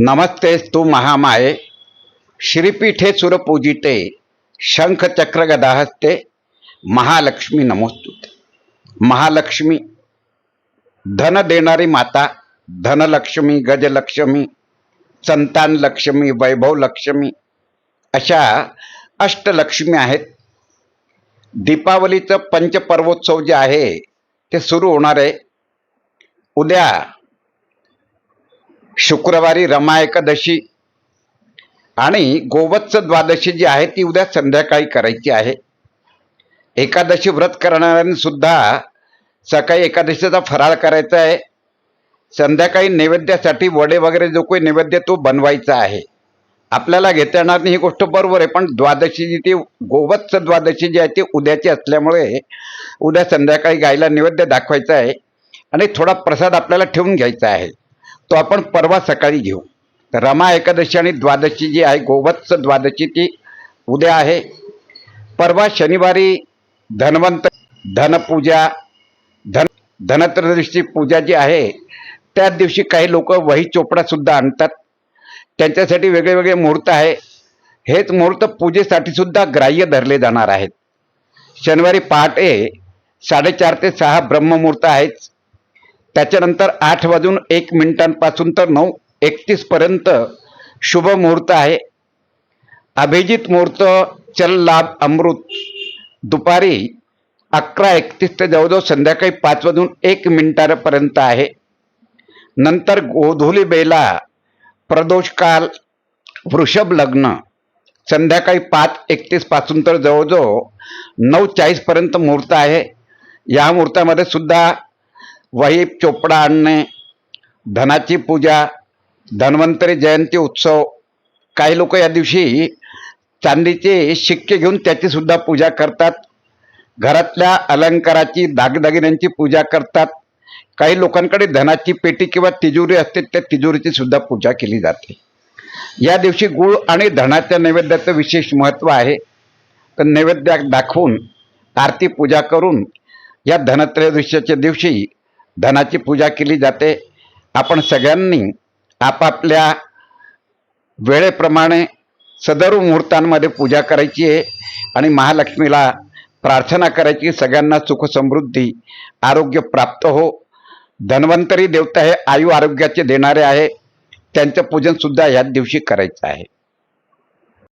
नमस्ते तू महामाये. श्रीपीठे सुरपूजिते शंख चक्र गदाहस्ते महालक्ष्मी नमोस्तुते. महालक्ष्मी धन देणारी माता धनलक्ष्मी गजलक्ष्मी संतान लक्ष्मी वैभव लक्ष्मी अशा अष्टलक्ष्मी आहेत. दीपावलीचं पंचपर्वोत्सव जे आहे ते सुरू होणार आहे. उद्या शुक्रवारी रमा एकादशी आणि गोवत्स द्वादशी जी आहे ती उद्या संध्याकाळी करायची आहे. एकादशी व्रत करणाऱ्यांसुद्धा सकाळी एकादशीचा फराळ करायचा आहे. संध्याकाळी नैवेद्यासाठी वडे वगैरे जो काही नैवेद्य तो बनवायचा आहे. आपल्याला घेता येणार नाही ही गोष्ट बरोबर आहे पण द्वादशी जी ती गोवत्स द्वादशी जी आहे ती उद्याची असल्यामुळे उद्या संध्याकाळी गायला नैवेद्य दाखवायचा आहे आणि थोडा प्रसाद आपल्याला ठेवून घ्यायचा आहे. तो आपण परवा सकाळी घेऊ. तर रमा एकादशी आणि द्वादशी जी आहे गोवत्स द्वादशी ती उद्या आहे. परवा शनिवारी धन्वंत धनपूजा धन धनत्रदशी पूजा जी आहे त्याच दिवशी काही लोक वही चोपडासुद्धा आणतात. त्यांच्यासाठी वेगळे वेगळे मुहूर्त आहे. हेच मुहूर्त पूजेसाठी सुद्धा ग्राह्य धरले जाणार आहेत. शनिवारी पहाटे साडेचार ते सहा ब्रह्ममुहूर्त आहेच त्याच्यानंतर आठ वाजून एक मिनिटांपासून तर नऊ एकतीस पर्यंत शुभ मुहूर्त आहे. अभिजित मुहूर्त चल लाभ अमृत. दुपारी अकरा एकतीस ते जवळजवळ संध्याकाळी पाच वाजून एक मिनिटापर्यंत आहे. नंतर गोधुली बेला प्रदोषकाल वृषभ लग्न. संध्याकाळी पाच एकतीसपासून तर जवळजवळ नऊ चाळीसपर्यंत मुहूर्त आहे. या मुहूर्तामध्ये सुद्धा वहीब चोपडा आणणे धनाची पूजा धन्वंतरी जयंती उत्सव काही लोक या दिवशी चांदीचे शिक्के घेऊन त्याचीसुद्धा पूजा करतात. घरातल्या अलंकाराची दागदागिन्यांची पूजा करतात. काही लोकांकडे धनाची पेटी किंवा तिजोरी असते त्या तिजोरीची सुद्धा पूजा केली जाते. या दिवशी गुळ आणि धनाच्या नैवेद्याचं विशेष महत्त्व आहे. तर नैवेद्य दाखवून आरती पूजा करून या धनत्रयोदशीच्या दिवशी धनाची पूजा केली जाते. आपण सगळ्यांनी आपापल्या वेळेप्रमाणे सदर मुहूर्तांमध्ये पूजा करायची आहे आणि महालक्ष्मीला प्रार्थना करायची सगळ्यांना सुख समृद्धी आरोग्य प्राप्त हो. धन्वंतरी देवता हे आयु आरोग्याचे देणारे आहे. त्यांचं पूजनसुद्धा ह्याच दिवशी करायचं आहे.